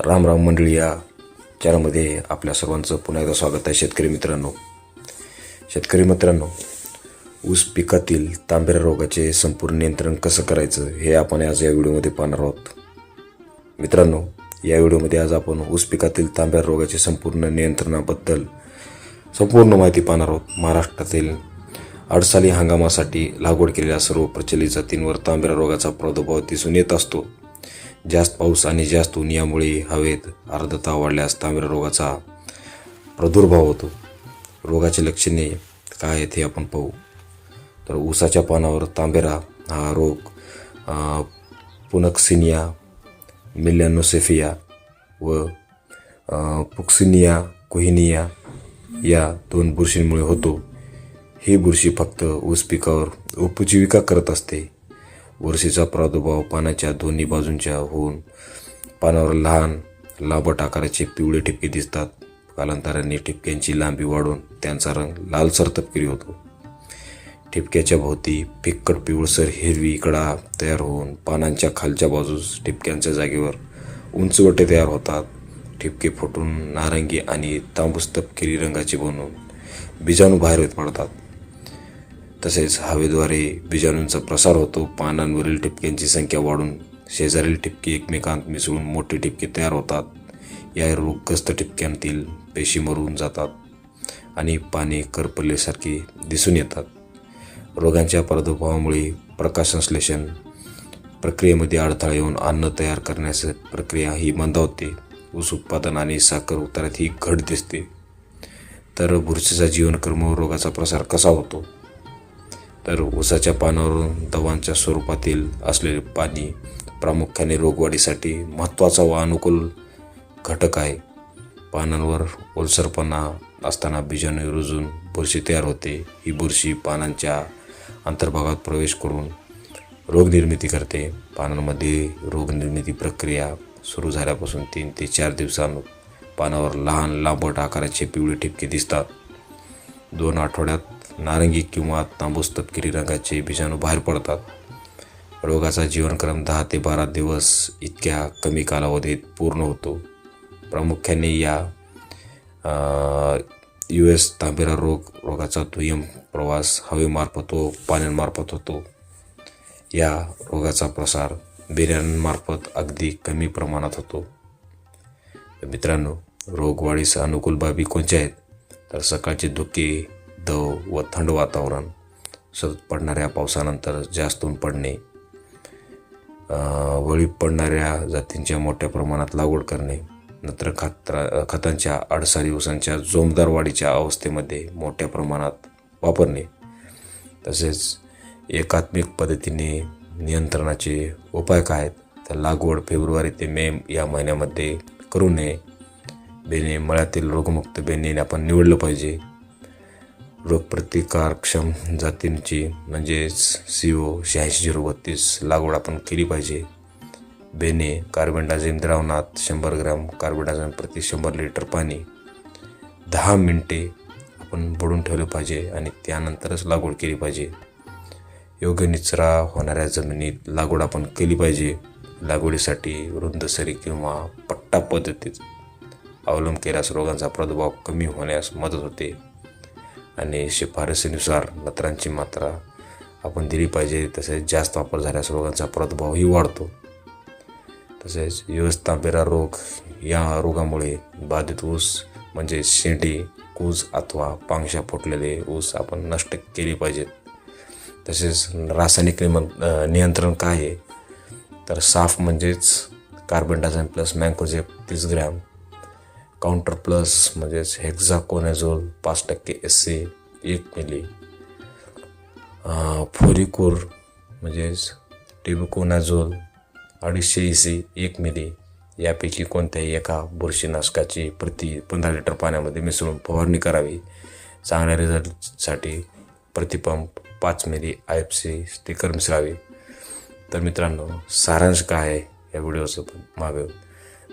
राम राम मंडळी या चॅनलमध्ये आपल्या सर्वांचं पुन्हा एकदा स्वागत आहे शेतकरी मित्रांनो. शेतकरी मित्रांनो ऊस पिकातील तांबेरा रोगाचे संपूर्ण नियंत्रण कसं करायचं हे आपण आज या व्हिडिओमध्ये पाहणार आहोत. मित्रांनो या व्हिडिओमध्ये आज आपण ऊस पिकातील तांबेरा रोगाचे संपूर्ण नियंत्रणाबद्दल संपूर्ण माहिती पाहणार आहोत. महाराष्ट्रातील अडसाली हंगामासाठी लागवड केलेल्या सर्व प्रचलित जातींवर तांबेरा रोगाचा प्रादुर्भाव दिसून येत असतो. जास्त पाऊस आणि जास्त ऊन यामुळे हवेत आर्द्रता वाढल्यास तांबेरा रोगाचा प्रादुर्भाव होतो. रोगाची लक्षणे काय आहेत हे आपण पाहू. तर ऊसाच्या पानावर तांबेरा हा रोग पुनक्सिनिया मिल्यानोसेफिया व पुक्सिनिया कोहिनिया या दोन बुरशींमुळे होतो. ही बुरशी फक्त ऊस पिकावर उपजीविका करत असते. बुरशीचा प्रादुर्भाव पानाच्या दोन्ही बाजूंच्या होऊन पानावर लहान लांबट आकाराचे पिवळे ठिपके दिसतात. कालांतराने ठिपक्यांची लांबी वाढून त्यांचा रंग लालसर तपकिरी होतो. ठिपक्याच्या भोवती फिक्कट पिवळसर हिरवी कडा तयार होऊन पानांच्या खालच्या बाजूस ठिपक्यांच्या जागेवर उंचवटे तयार होतात. ठिपके फुटून नारंगी आणि तांबूस तपकिरी रंगाचे बनून बीजाणू बाहेर पडतात. तसेच हवेद्वारे बीजाणूंचा प्रसार होतो. पानांवरील ठिपक्यांची संख्या वाढून शेजारील ठिपके एकमेकांत मिसळून मोठे ठिपके तयार होतात. या रोगग्रस्त ठिपक्यांतील पेशी मरून जातात आणि पाने करपल्यासारखी दिसून येतात. रोगांच्या प्रादुर्भावामुळे प्रकाशसंश्लेषण प्रक्रियेमध्ये अडथळा येऊन अन्न तयार करण्याची प्रक्रिया ही मंदावते ऊस उत्पादन आणि साखर उतारात ही घट दिसते. तर बुरशीचा जीवनक्रम व रोगाचा प्रसार कसा होतो? तर ऊसाच्या पानावरून दवांच्या स्वरूपातील असलेले पाणी प्रामुख्याने रोगवाढीसाठी महत्त्वाचा व अनुकूल घटक आहे. पानांवर ओलसरपणा असताना बीजाणू रुजून बुरशी तयार होते. ही बुरशी पानांच्या अंतर्भागात प्रवेश करून रोगनिर्मिती करते. पानांमध्ये रोगनिर्मिती प्रक्रिया सुरू झाल्यापासून तीन ते चार दिवसां पानावर लहान लांबट आकाराचे पिवळे ठिपके दिसतात. दोन आठवड्यात नारंगी किंवा तांबूस तपकिरी रंगाचे बीजाणू बाहेर पडतात. रोगाचा जीवनक्रम दहा ते बारा दिवस इतक्या कमी कालावधीत पूर्ण होतो. प्रामुख्याने या यू एस तांबेरा रोग रोगाचा दुय्यम प्रवास हवेमार्फत व पाण्यांमार्फत होतो. या रोगाचा प्रसार बिर्यांमार्फत अगदी कमी प्रमाणात होतो. मित्रांनो रोगवाढीस अनुकूल बाबी कोणत्या आहेत? तर सकाळचे धुके धव व थंड वातावरण सतत पडणाऱ्या पावसानंतर जास्तून पडणे वळी पडणाऱ्या जातींच्या मोठ्या प्रमाणात लागवड करणे नंतर खतरा खतांच्या अडसारी ऊसांच्या जोमदार वाढीच्या अवस्थेमध्ये मोठ्या प्रमाणात वापरणे तसेच एकात्मिक पद्धतीने नियंत्रणाचे उपाय काय आहेत? तर लागवड फेब्रुवारी ते मे या महिन्यामध्ये करू नये. बेने मळ्यातील रोगमुक्त बेने आपण निवडलं पाहिजे. रोगप्रतिकारक्षम जातींची म्हणजेच सी ओ शहाऐंशी झिरो बत्तीस लागवड आपण केली पाहिजे. बेने कार्बनडाझिम द्रावणात शंभर ग्रॅम कार्बनडाझिम प्रति शंभर लिटर पाणी दहा मिनटे आपण बुडून ठेवलं पाहिजे आणि त्यानंतरच लागवड केली पाहिजे. योग्य निचरा होणाऱ्या जमिनीत लागवड आपण केली पाहिजे. लागवडीसाठी रुंदसरी किंवा पट्टा पद्धतीत अवलंब केल्यास रोगांचा प्रादुर्भाव कमी होण्यास मदत होते. आणि शिफारसीनुसार नत्रांची मात्रा आपण दिली पाहिजे. तसेच जास्त वापर झाल्यास रोगांचा प्रादुर्भावही वाढतो. तसेच युएस तांबेरा रोग या रोगामुळे बाधित ऊस म्हणजे शेंडी कूज अथवा पांगशा फुटलेले ऊस आपण नष्ट केली पाहिजेत. तसेच रासायनिक नियंत्रण काय आहे? तर साफ म्हणजेच कार्बन डायझाईन प्लस मँकोजेप तीस ग्रॅम काउंटर प्लस म्हणजेच हेक्झाकोनेझोल पाच टक्के एस सी एक मिली फोरिकोर म्हणजेच टिबकोनॅझोल अडीचशे ई सी एक मिली यापैकी कोणत्याही एका बुरशीनाशकाची प्रति पंधरा लिटर पाण्यामध्ये मिसळून फवारणी करावी. चांगल्या रिझल्टसाठी प्रतिपंप पाच मिली आय एफ सी स्टिकर मिसळावे. तर मित्रांनो सारांश काय आहे या व्हिडिओचं मागं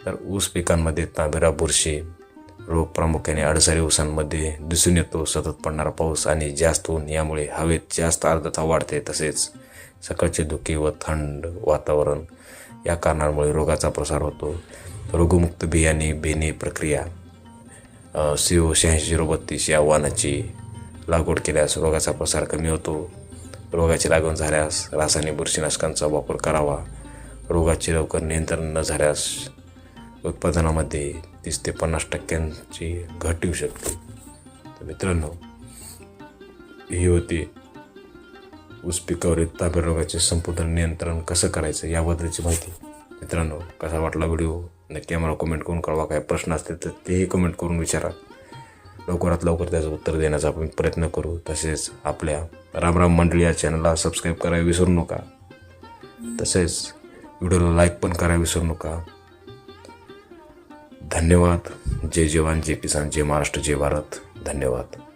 तर ऊस पिकांमध्ये तांबेरा बुरशी रोग प्रामुख्याने अडसरी ऊसांमध्ये दिसून येतो. सतत पडणारा पाऊस आणि जास्त ऊन यामुळे हवेत जास्त आर्द्रता वाढते. तसेच सकाळचे धुके व थंड वातावरण या कारणामुळे रोगाचा प्रसार होतो. रोगमुक्त बियाणे बेणे प्रक्रिया सी ओ शहाऐंशी झिरो बत्तीस या वाहनाची लागवड केल्यास रोगाचा प्रसार कमी होतो. रोगाची लागण झाल्यास रासायनिक बुरशीनाशकांचा वापर करावा. रोगाचे लवकर नियंत्रण न झाल्यास उत्पादनामध्ये तीस ते पन्नास टक्क्यांची घट येऊ शकते. तर मित्रांनो ही होती ऊस पिकावरील तांबेर रोगाचे संपूर्ण नियंत्रण कसं करायचं याबद्दलची माहिती. मित्रांनो कसा वाटला व्हिडिओ? नक्की आम्हाला कमेंट करून कळवा. काय प्रश्न असतील तर तेही कमेंट करून विचारा. लवकरात लवकर त्याचं उत्तर देण्याचा आपण प्रयत्न करू. तसेच आपल्या रामराम मंडळी या चॅनलला सबस्क्राईब करायला विसरू नका. तसेच व्हिडिओला लाईक पण करायला विसरू नका. धन्यवाद. जय जवान जय किसान जय महाराष्ट्र जय भारत. धन्यवाद.